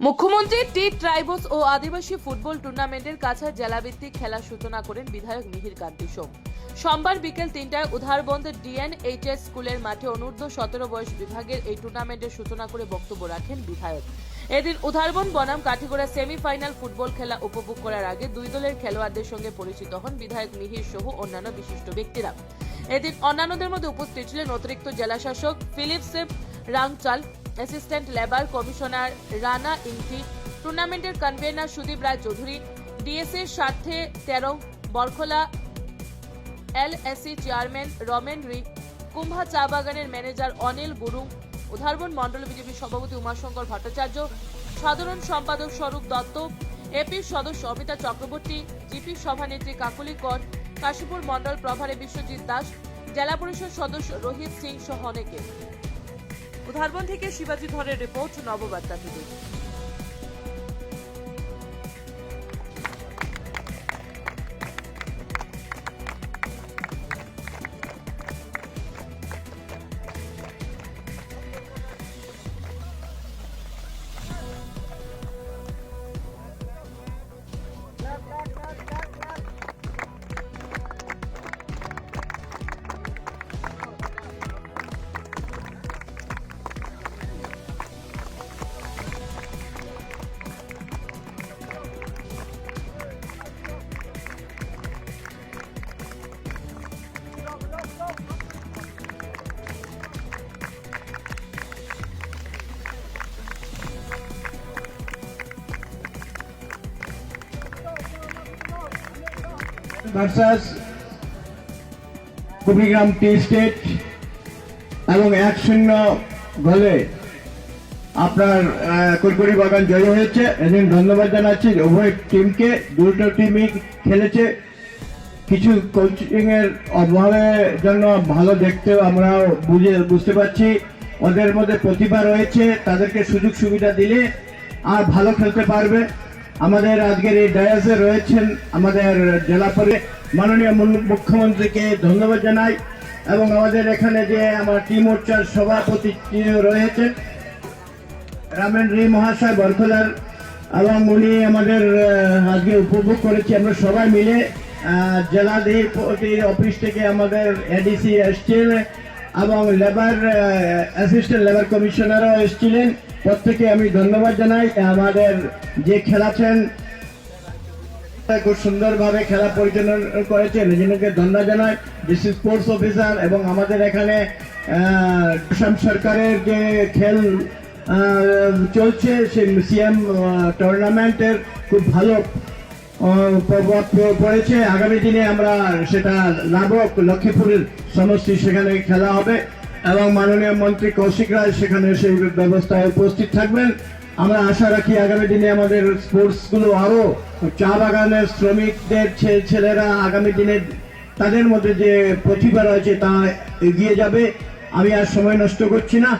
মুখ্যমন্ত্রী টি ট্রাইবস ও আদিবাসী ফুটবল টুর্নামেন্টের কাছে জেলাভিত্তিক খেলার সূচনা করেন বিধায়ক মিহির কান্তি সোম। সোমবার বিকেল তিনটায় উধারবন্দ ডিএনএইচএস স্কুলের মাঠে অনূর্ধ্ব সতেরো বয়স বিভাগের এই টুর্নামেন্টের সূচনা করে বক্তব্য রাখেন বিধায়ক। এদিন উধারবন বনাম কাঠিগড়া সেমিফাইনাল ফুটবল খেলা উপভোগ করার আগে দুই দলের খেলোয়াড়দের সঙ্গে পরিচিত হন বিধায়ক মিহির সহ অন্যান্য বিশিষ্ট ব্যক্তিরা। এদিন অন্যান্যদের মধ্যে উপস্থিত ছিলেন অতিরিক্ত জেলাশাসক Philips Rangchal assistant labour commissioner Rana Ingti টুর্নামেন্টের কনভেনার সুদীপ রায় চৌধুরী ডিএসএর স্বার্থে তেরো, বরখলা এলএসসি চেয়ারম্যান রমেন রিক কুম্ভা চা বাগানের ম্যানেজার অনিল গুরু, উধারবন মণ্ডল বিজেপি সভাপতি উমাশঙ্কর ভট্টাচার্য, সাধারণ সম্পাদক স্বরূপ দত্ত, এপির সদস্য অমিতা চক্রবর্তী, জিপি সভানেত্রী কাকুলি কর, কাশীপুর মণ্ডল প্রভারে বিশ্বজিৎ দাস, জেলা পরিষদ সদস্য রোহিত সিং সহ অনেকে। উধারবন থেকে শিবাজি ধরের রিপোর্ট নববার্তা থেকে ভার্সাস কুড়িগ্রাম টি স্টেট এবং এক শূন্য গোলে আপনার কুরকুরি বাগান জয় হয়েছে। এদিন ধন্যবাদ জানাচ্ছি উভয় টিমকে দুটো টিমই খেলেছে। কিছু কোচিং এর অভাবের জন্য ভালো দেখতে আমরা বুঝে, বুঝতে পারছি। ওদের মধ্যে প্রতিভা রয়েছে, তাদেরকে সুযোগ সুবিধা দিলে আর ভালো খেলতে পারবে। আমাদের আজকের এই ডায়াসে রয়েছেন আমাদের জেলা পরি মাননীয় মুখ্যমন্ত্রীকে ধন্যবাদ জানাই এবং আমাদের এখানে যে আমার টি মোর্চার সভাপতি রয়েছেন রামেন রি মহাশয় বরখলার এবং উনি আমাদের আজকে উপভোগ করেছি। আমরা সবাই মিলে আহ, জেলাধিপতি অফিস থেকে আমাদের এডিসি এসছেন এবং লেবার অ্যাসিস্ট্যান্ট লেবার কমিশনারও এসেছিলেন। প্রত্যেকে আমি ধন্যবাদ জানাই। আমাদের যে খেলাছেন, খুব সুন্দরভাবে খেলা পরিচালনা করেছেন। এই জন্য ধন্যবাদ জানাই। ডিসি স্পোর্টস অফিসার এবং আমাদের এখানে আসাম সরকারের যে খেল চলছে সেই সিএম টুর্নামেন্টের খুব ভালো পড়েছে। আগামী দিনে আমরা সেটা লাভক। লক্ষ্মীপুরের সমষ্টি, সেখানে খেলা হবে। এবং মাননীয় মন্ত্রী কৌশিক রায় সেখানে সেই ব্যবস্থায় উপস্থিত থাকবেন। আমরা আশা রাখি আগামী দিনে আমাদের স্পোর্টসগুলো আরও চা বাগানের শ্রমিকদের ছেলেরা আগামী দিনে তাদের মধ্যে যে প্রতিভা রয়েছে তা এগিয়ে যাবে। আমি আর সময় নষ্ট করছি না।